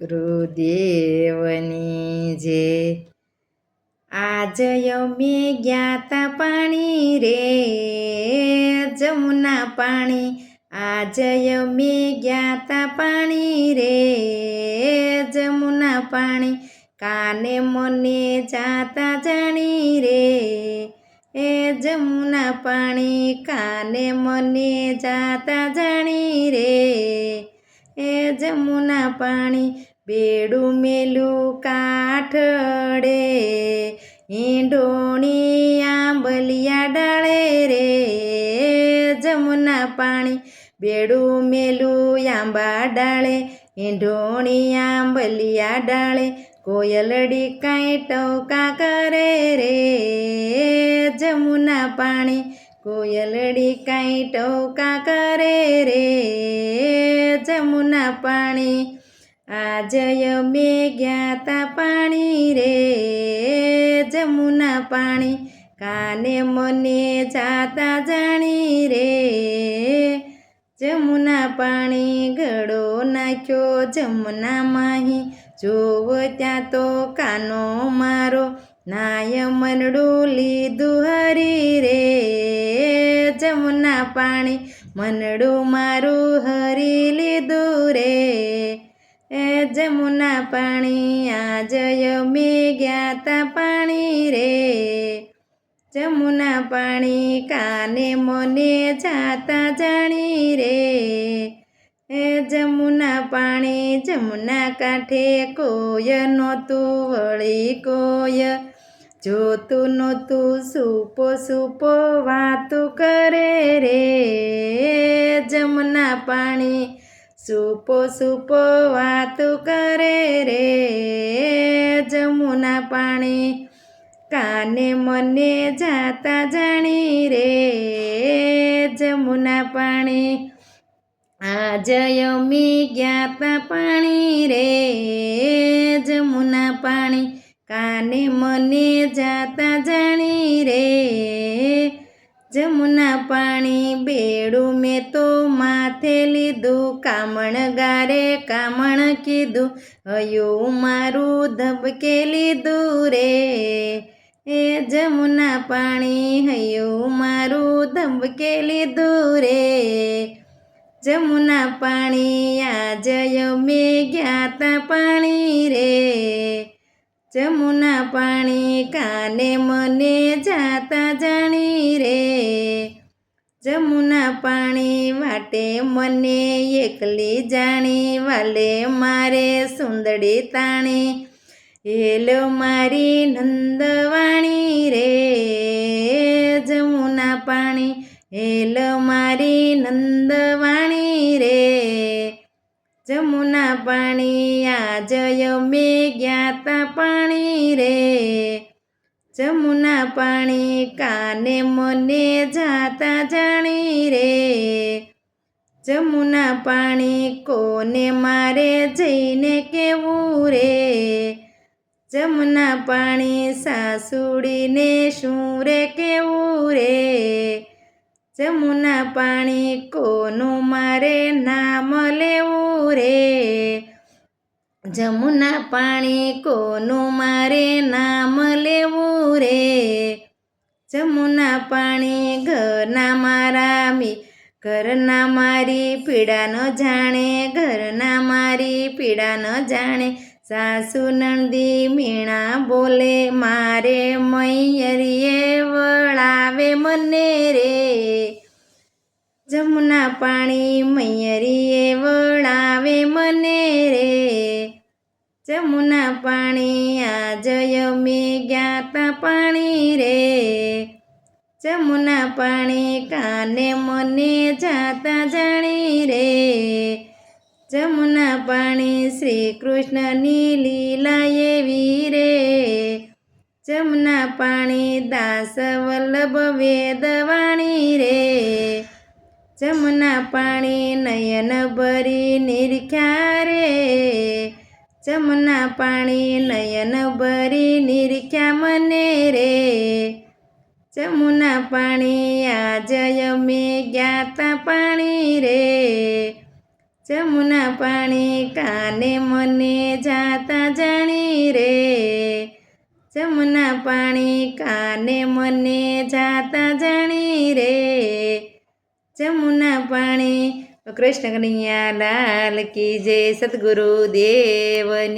ગુરુદેવની જે આજ અમે જ્ઞાતા પાણી રે, જમુના પાણી. આજ અમે જ્ઞાતા પાણી રે, જમુના પાણી. કાને મને જાતા જાણી રે, એ જમુના પાણી. કાને મને જાતા જાણી રે એ જમુના પાણી બેડું મેલું કાઠડે ઈંડોણી આંબલિયા ડાળે રે. જમુના પાણી બેડું મેલું આંબા ડાળે ઈંઢોણી આંબલિયા ડાળે, કોયલડી કાંઈ ટોકા કરે રે. જમુના પાણી કોયલડી કાંઈ ટોકા આજય મે ગયા તા પાણી રે જમુના પાણી કાને મને જાતા જાણી રે જમુના પાણી ગળો નાખ્યો જમુના માહી જોવ ત્યાં તો કાનો મારો નાય મનડું લીધું હરી રે જમુના પાણી મનડું મારું હરી લીધું રે એ જમુના પાણી આજય મે ગયા તા પાણી રે. જમુના પાણી કાને મને જાતા જાણી રે. એ જમુના પાણી, જમુના કાંઠે કોય નહોતું, વળી કોય જોતું નહોતું, સુપો સુપો વાતું કરે રે. જમુના પાણી સુપો સુપો વાતું કરે રે જમુના પાણી. કાને મને જાતા જાણી રે જમુના પાણી. આજય મી ગયા તા પાણી રે જમુના પાણી. કાને મને જાતા જાણી રે જમુના પાણી બેડું મેં તો માથે લીધું. કામણ ગારે કામણ કીધું. હયું મારું ધબકે લીધું રે. એ જમુના પાણી હયું મારું ધબકે લીધું રે. જમુના પાણી આજય મેં ગયા તા પાણી રે. જમુના પાણી કાને મને જાતા જાણી રે. જમુના પાણી વાટે મને એકલી જાણી, વાલે મારે સુંદડી તાણી. હેલો મારી નંદવાણી રે. જમુના પાણી, હેલો મારી નંદવાણી રે. જમુના પાણી આજય મે જ્ઞાતા તા પાણી રે. જમુના પાણી કાને મને જાતા જાણી રે. જમુના પાણી કોને મારે જઈને કેવું રે? જમુના પાણી સાસુડીને શું રે કેવું રે? જમુના પાણી કોનું મારે નામ લેવું રે? જમુના પાણી કોનું મારે નામ લેવું રે? જમુના પાણી ઘરના મારા મી, ઘરના મારી પીડા ન જાણે, ઘરના મારી પીડા ન જાણે સાસુ નંદી મીણા બોલે, મારે મૈયરીએ વળાવે મને રે. જમુના પાણી મૈયરીએ વળાવે મને રે. જમુના પાણી આજય મે ગયા તા પાણી રે. જમુના પાણી કાને મને જાતા જાણી રે. જમુના શ્રી કૃષ્ણની લીલા એવી રે જમના પાણી દાસ વલ્લભ વેદવાણી રે. જમના પાણી નયન ભરી નિરખ્યા રે. જમના પાણી નયન ભરી નિરખ્યા મને રે. જમુના પાણી આજય મે ગયા તા પાણી રે. જમુના પાણી કાને મને જાતા જાણી રે. જમુના પાણી કાને મને જાતા જાણી રે. જમુના પાણી, કૃષ્ણ કનૈયા લાલ કી જય સદગુરુ દેવની